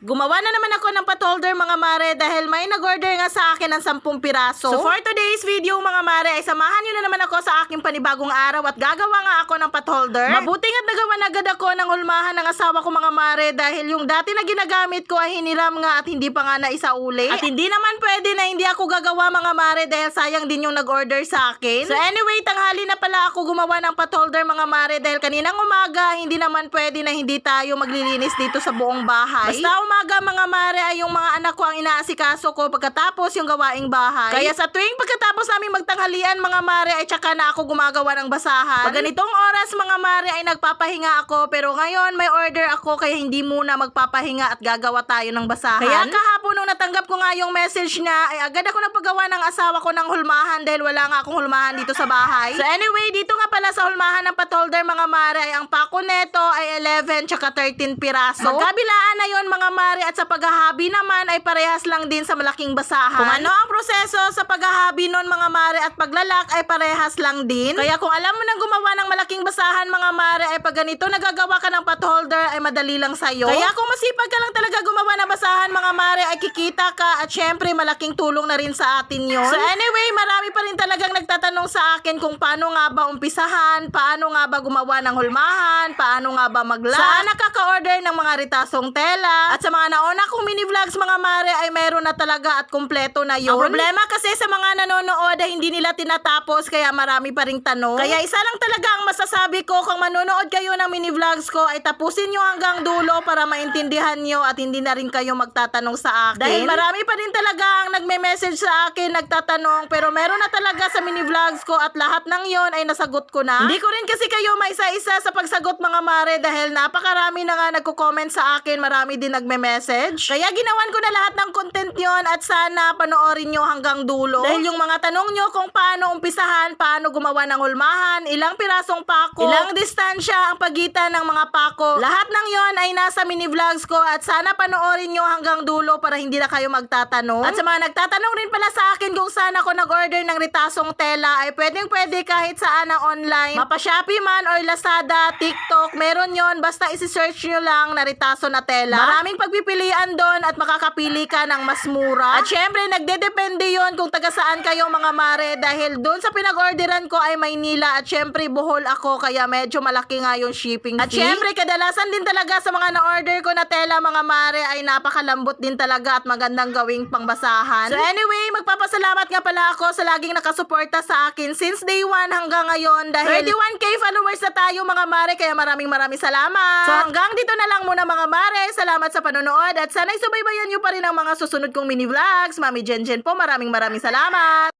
Gumawa na naman ako ng pot holder mga mare dahil may nag-order nga sa akin ng 10 piraso. So for today's video mga mare ay samahan nyo na naman ako sa aking panibagong araw at gagawa nga ako ng pot holder. Mabuti nga't nagawa na agad ako ng hulmahan ng asawa ko mga mare dahil yung dati na ginagamit ko ay hiniram nga at hindi pa nga naisauli. At hindi naman pwede na hindi ako gagawa mga mare dahil sayang din yung nag-order sa akin. So anyway, tanghali na ako gumawa ng pot holder mga mare dahil kaninang umaga hindi naman pwede na hindi tayo maglilinis dito sa buong bahay. Basta umaga mga mare ay yung mga anak ko ang inaasikaso ko pagkatapos yung gawaing bahay. Kaya sa tuwing pagkatapos namin magtanghalian mga mare ay tsaka na ako gumagawa ng basahan. Pag ganitong oras mga mare ay nagpapahinga ako pero ngayon may order ako kaya hindi muna magpapahinga at gagawa tayo ng basahan. Kaya kahapon nung natanggap ko nga yung message niya ay agad ako nagpagawa ng asawa ko ng hulmahan dahil wala nga akong hulmahan dito sa bahay. So anyway, dito nga pala sa hulmahan ng patholder mga mare ay ang pako neto ay 11 tsaka 13 piraso. Magkabilaan na yon mga mare at sa paghahabi naman ay parehas lang din sa malaking basahan. Kung ano ang proseso sa paghahabi nun mga mare at paglalak ay parehas lang din. Kaya kung alam mo nang gumawa ng malaking basahan mga mare ay pag ganito nagagawa ka ng pot holder ay madali lang sa'yo. Kaya kung masipag ka lang talaga gumawa ng basahan mga mare ay kikita ka at syempre malaking tulong na rin sa atin yon. So anyway, marami pa rin talagang nagtatanong sa akin kung paano nga ba umpisahan, paano nga ba gumawa ng hulmahan, paano nga ba magla. Saan nakaka-order ng mga ritasong tela. At sa mga nauna kong mini vlogs mga mare ay meron na talaga at kumpleto na yun. Ang problema kasi sa mga nanonood ay hindi nila tinatapos kaya marami pa ring tanong. Kaya isa lang talaga ang masasabi ko kung manonood kayo ng mini vlogs ko ay tapusin nyo hanggang dulo para maintindihan nyo at hindi na rin kayo magtatanong sa akin. Dahil marami pa rin talaga ang nagme-message sa akin, nagtatanong pero meron na talaga sa mini vlogs ko at lahat ng yon ay nasagot ko na. Hindi ko rin kasi kayo maisa-isa sa pagsagot mga mare dahil napakarami na nga nagko-comment sa akin, marami din nagme-message. Kaya ginawan ko na lahat ng content yon at sana panoorin nyo hanggang dulo. Dahil yung mga tanong nyo kung paano umpisahan, paano gumawa ng hulmahan, ilang pirasong pako, ilang distansya ang pagitan ng mga pako, lahat ng yon ay nasa mini vlogs ko at sana panoorin nyo hanggang dulo para hindi na kayo magtatanong. At sa mga nagtatanong rin pala sa kung saan ako nag-order ng ritasong tela ay pwedeng pwede kahit saan na online. Mapa Shopee man or Lazada, TikTok, meron yon basta isi-search nyo lang na ritaso na tela. Maraming pagpipilian doon at makakapili ka ng mas mura. At syempre, nagdedepende yon kung taga saan kayo mga mare dahil doon sa pinag-orderan ko ay Maynila at syempre Bohol ako kaya medyo malaki nga yung shipping fee. At syempre, kadalasan din talaga sa mga na-order ko na tela mga mare ay napakalambot din talaga at magandang gawing pangbasahan. So anyway, magpapasalamat nga pala ako sa laging nakasuporta sa akin since day 1 hanggang ngayon dahil 31k followers na tayo mga mare kaya maraming maraming salamat. So hanggang dito na lang muna mga mare. Salamat sa panonood at sana'y subaybayan nyo pa rin ang mga susunod kong mini vlogs. Mami Jen Jen po, maraming maraming salamat.